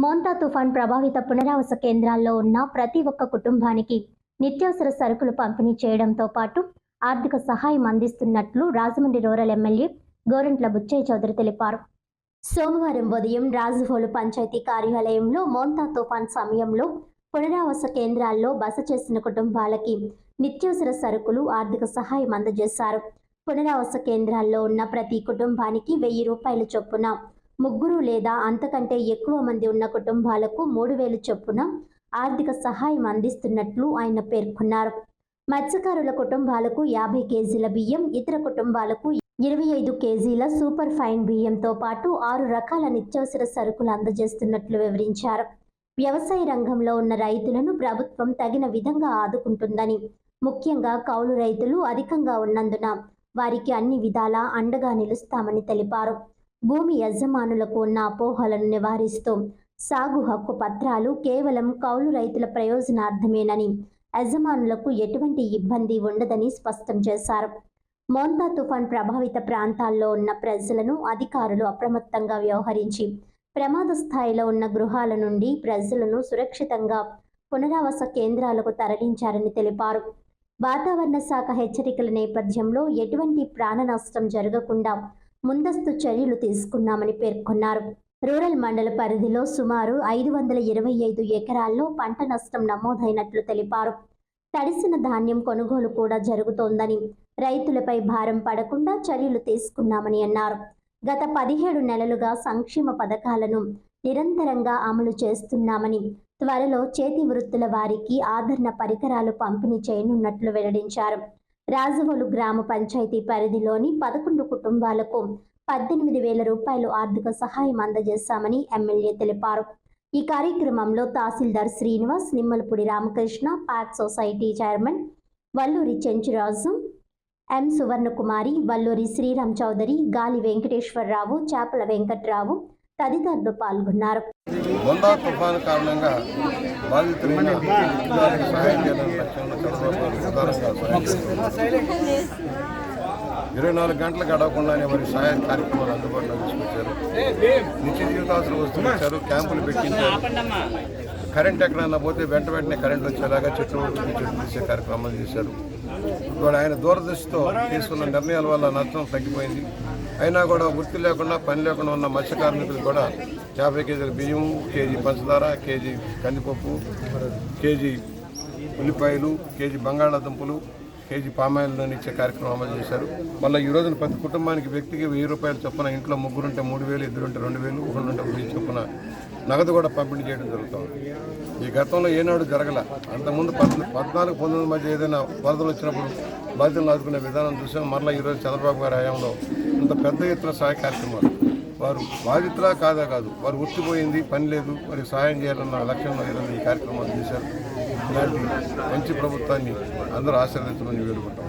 మోంతా తుఫాన్ ప్రభావిత పునరావాస కేంద్రాల్లో ఉన్న ప్రతి ఒక్క కుటుంబానికి నిత్యావసర సరుకులు పంపిణీ చేయడంతో పాటు ఆర్థిక సహాయం అందిస్తున్నట్లు రాజమండ్రి రూరల్ ఎమ్మెల్యే గోరంట్ల బుచ్చయ్య చౌదరి తెలిపారు. సోమవారం ఉదయం రాజుహోలు పంచాయతీ కార్యాలయంలో మోంతా తుఫాన్ సమయంలో పునరావాస కేంద్రాల్లో బస చేసిన కుటుంబాలకి నిత్యావసర సరుకులు ఆర్థిక సహాయం అందజేశారు. పునరావాస కేంద్రాల్లో ఉన్న ప్రతి కుటుంబానికి వెయ్యి రూపాయల చొప్పున ముగ్గురు లేదా అంతకంటే ఎక్కువ మంది ఉన్న కుటుంబాలకు మూడు వేలు చొప్పున ఆర్థిక సహాయం అందిస్తున్నట్లు ఆయన పేర్కొన్నారు. మత్స్యకారుల కుటుంబాలకు యాభై కేజీల బియ్యం ఇతర కుటుంబాలకు ఇరవై ఐదు కేజీల సూపర్ ఫైన్ బియ్యంతో పాటు ఆరు రకాల నిత్యావసర సరుకులు అందజేస్తున్నట్లు వివరించారు. వ్యవసాయ రంగంలో ఉన్న రైతులను ప్రభుత్వం తగిన విధంగా ఆదుకుంటుందని ముఖ్యంగా కౌలు రైతులు అధికంగా ఉన్నందున వారికి అన్ని విధాలా అండగా నిలుస్తామని తెలిపారు. భూమి యజమానులకు ఉన్న అపోహలను నివారిస్తూ సాగు హక్కు పత్రాలు కేవలం కౌలు రైతుల ప్రయోజనార్థమేనని యజమానులకు ఎటువంటి ఇబ్బంది ఉండదని స్పష్టం చేశారు. మోంతా తుఫాన్ ప్రభావిత ప్రాంతాల్లో ఉన్న ప్రజలను అధికారులు అప్రమత్తంగా వ్యవహరించి ప్రమాద స్థాయిలో ఉన్న గృహాల నుండి ప్రజలను సురక్షితంగా పునరావాస కేంద్రాలకు తరలించారని తెలిపారు. వాతావరణ శాఖ హెచ్చరికల నేపథ్యంలో ఎటువంటి ప్రాణ నష్టం జరగకుండా ముందస్తు చర్యలు తీసుకున్నామని పేర్కొన్నారు. రూరల్ మండల పరిధిలో సుమారు ఐదు వందల ఇరవై ఐదు ఎకరాల్లో పంట నష్టం నమోదైనట్లు తెలిపారు. తడిసిన ధాన్యం కొనుగోలు కూడా జరుగుతోందని రైతులపై భారం పడకుండా చర్యలు తీసుకున్నామని అన్నారు. గత పదిహేడు నెలలుగా సంక్షేమ పథకాలను నిరంతరంగా అమలు చేస్తున్నామని త్వరలో చేతి వృత్తుల వారికి ఆదరణ పరికరాలు పంపిణీ చేయనున్నట్లు వెల్లడించారు. రాజవోలు గ్రామ పంచాయతీ పరిధిలోని పదకొండు కుటుంబాలకు పద్దెనిమిది వేల రూపాయలు ఆర్థిక సహాయం అందజేశామని ఎమ్మెల్యే తెలిపారు. ఈ కార్యక్రమంలో tahsildar Srinivas Nimmalapudi Ramakrishna PACS society chairman Valluri Chenchuraju M Suvarnakumari Valluri Sriram Chowdary Gali Venkateswararao చేపల వెంకట్రావు తదితరులు పాల్గొన్నారు. బొందా తుఫాను కారణంగా బాధితులైన సహాయం ఇరవై నాలుగు గంటలు గడవకుండానే వారి సహాయ కార్యక్రమాలు అందుబాటులో తీసుకొచ్చారు. నిత్య జీవితాసులు వస్తున్నారు క్యాంపులు పెట్టించారు. కరెంట్ ఎక్కడైనా పోతే వెంట వెంటనే కరెంట్ వచ్చేలాగా చెట్లు కొట్టి చెట్లు తీసే కార్యక్రమాలు చేశారు. ఇప్పుడు ఆయన దూరదృష్టితో తీసుకున్న నిర్ణయాల వల్ల నష్టం తగ్గిపోయింది. అయినా కూడా వృత్తి లేకుండా పని లేకుండా ఉన్న మత్స్య కార్మికులు కూడా యాభై కేజీల బియ్యం కేజీ పంచదార కేజీ కందిపప్పు కేజీ ఉల్లిపాయలు కేజీ బంగాళాదుంపలు కేజీ పామాయిల్ ఇచ్చే కార్యక్రమం అమలు చేశారు. మళ్ళీ ఈ రోజున ప్రతి కుటుంబానికి వ్యక్తికి వెయ్యి రూపాయలు చొప్పున ఇంట్లో ముగ్గురుంటే మూడు వేలు ఇద్దరుంటే రెండు వేలు ఒకరుంటే వెయ్యి చొప్పున నగదు కూడా పంపిణీ చేయడం జరుగుతుంది. ఈ గతంలో ఏనాడు జరగల అంతకుముందు పద్ పద్నాలుగు పంతొమ్మిది మధ్య ఏదైనా వరదలు వచ్చినప్పుడు బాధితులను ఆదుకునే విధానం చూసాం. మరలా ఈరోజు చంద్రబాబు గారి హయాంలో ఇంత పెద్ద ఎత్తున సహాయ కార్యక్రమాలు. వారు బాధితులా కాదా కాదు. వారు ఉట్టిపోయింది పని లేదు వారికి సహాయం చేయాలన్న లక్ష్యంలో ఏదైనా ఈ కార్యక్రమాలు చేశారు. ఇలాంటి మంచి ప్రభుత్వాన్ని అందరూ ఆశీర్వదించమని వేడుకుంటాం